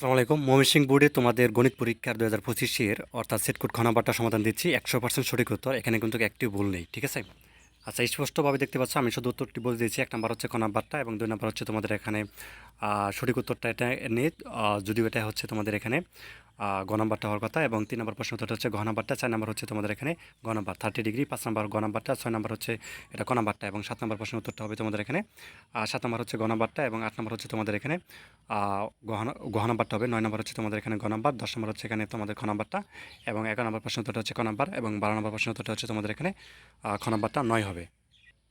আসসালামু আলাইকুম। ময়মনসিং বোর্ডে তোমাদের গণিত পরীক্ষার দু হাজার পঁচিশের অর্থাৎ সেটকুট খনাবারটা সমাধান দিচ্ছি। একশো পার্সেন্ট সঠিক উত্তর। এখানে কিন্তু একটি ভুল নেই, ঠিক আছে? আচ্ছা স্পষ্টভাবে দেখতে পাচ্ছ, আমি শুধু উত্তরটি বলে দিয়েছি। এক নাম্বার হচ্ছে খনাবারটা এবং দুই নাম্বার হচ্ছে তোমাদের এখানে সঠিক উত্তরটা এটা নেই যদিও এটা হচ্ছে তোমাদের এখানে গ নাম্বারটা হওয়ার কথা, এবং তিন নম্বর প্রশ্ন উত্তরটা হচ্ছে ঘ নাম্বারটা, চার নাম্বার হচ্ছে তোমাদের এখানে গ নাম্বার থার্টি ডিগ্রি পাঁচ নাম্বার গ নাম্বারটা, ছয় নাম্বার হচ্ছে এটা ক নাম্বারটা, এবং সাত নাম্বার প্রশ্ন উত্তরটা হবে তোমাদের এখানে। সাত নাম্বার হচ্ছে গ নাম্বারটা, এবং আট নাম্বার হচ্ছে তোমাদের এখানে গহ নাম্বারটা হবে, নয় নাম্বার হচ্ছে তোমাদের এখানে গ নাম্বার, দশ নম্বর হচ্ছে এখানে তোমাদের খ নাম্বারটা, এবং এগারো নম্বর প্রশ্ন উত্তরটা হচ্ছে ক নাম্বার, এবং বারো নম্বর প্রশ্ন উত্তরটা হচ্ছে তোমাদের এখানে খ নাম্বারটা নয় হবে।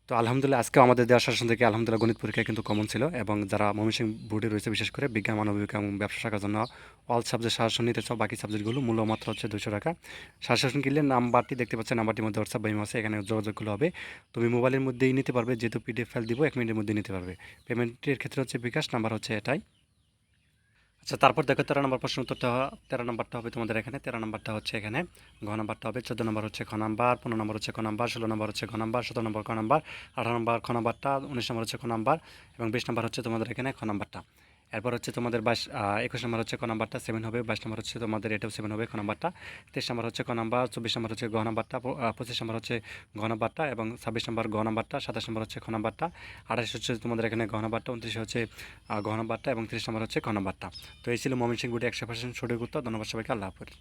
তো আলহামদুলিল্লাহ আজকে আমাদের দেওয়ার শাসন থেকে আলহামদুলিল্লাহ গণিত পরীক্ষা কিন্তু কমন ছিল এবং যারা ময়মনসিং বোর্ডে রয়েছে, বিশেষ করে বিজ্ঞান, মানবিক এবং ব্যবসা শাখার জন্য অল সাবজেক্ট শাসন নিতে চাও বাকি সাবজেক্টগুলো মূল্য মাত্র হচ্ছে দুশো টাকা। শাসন কিনলে নাম্বারটি দেখতে পাচ্ছেন, নাম্বারটির মধ্যে হোয়াটসঅ্যাপ বা ইমো আছে, এখানে যোগাযোগগুলো হবে। তুমি মোবাইলের মধ্যেই নিতে পারবে, যেহেতু পিডিএফ ফাইল দিব, এক মিনিটের মধ্যে নিতে পারবে। পেমেন্টের ক্ষেত্রে হচ্ছে বিকাশ, নাম্বার হচ্ছে এটাই। আচ্ছা তারপর দেখো তেরো নম্বর প্রশ্ন উত্তরটা তেরো নম্বরটা হবে তোমাদের এখানে, তেরো নম্বরটা হচ্ছে এখানে, ঘ নম্বরটা হবে চোদ্দ নম্বর হচ্ছে খ নাম্বার, পনেরো নম্বর হচ্ছে ক নম্বর, ষোলো নম্বর হচ্ছে ঘ নাম্বার, সতেরো নম্বর ক নম্বর, আঠারো নম্বর খ নম্বরটা, উনিশ নম্বর হচ্ছে খ নম্বর এবং বিশ নম্বর হচ্ছে তোমাদের এখানে খ নাম্বারটা। এরপর হচ্ছে তোমাদের বাইশ একুশ নম্বর হচ্ছে ক নাম্বারটা সেভেন হবে, বাইশ নম্বর হচ্ছে তোমাদের এটাও সেভেন হবে ক নাম্বারটা, তেইশ নম্বর হচ্ছে ক নাম্বার, চব্বিশ নম্বর হচ্ছে গ নাম্বারটা পঁচিশ নম্বর হচ্ছে ঘ নাম্বারটা এবং ছাব্বিশ নম্বর গ নাম্বারটা, সাতাশ নম্বর হচ্ছে খ নাম্বারটা, আঠাশ হচ্ছে তোমাদের এখানে ঘ নাম্বারটা, উনত্রিশ হচ্ছে ঘ নাম্বারটা এবং তিরিশ নম্বর হচ্ছে খ নাম্বারটা। তো এই ছিল মমিন সিং গুটি একশো পার্সেন্ট সঠিক উত্তর, ধন্যবাদ সবাইকে, আল্লাহ হাফেজ।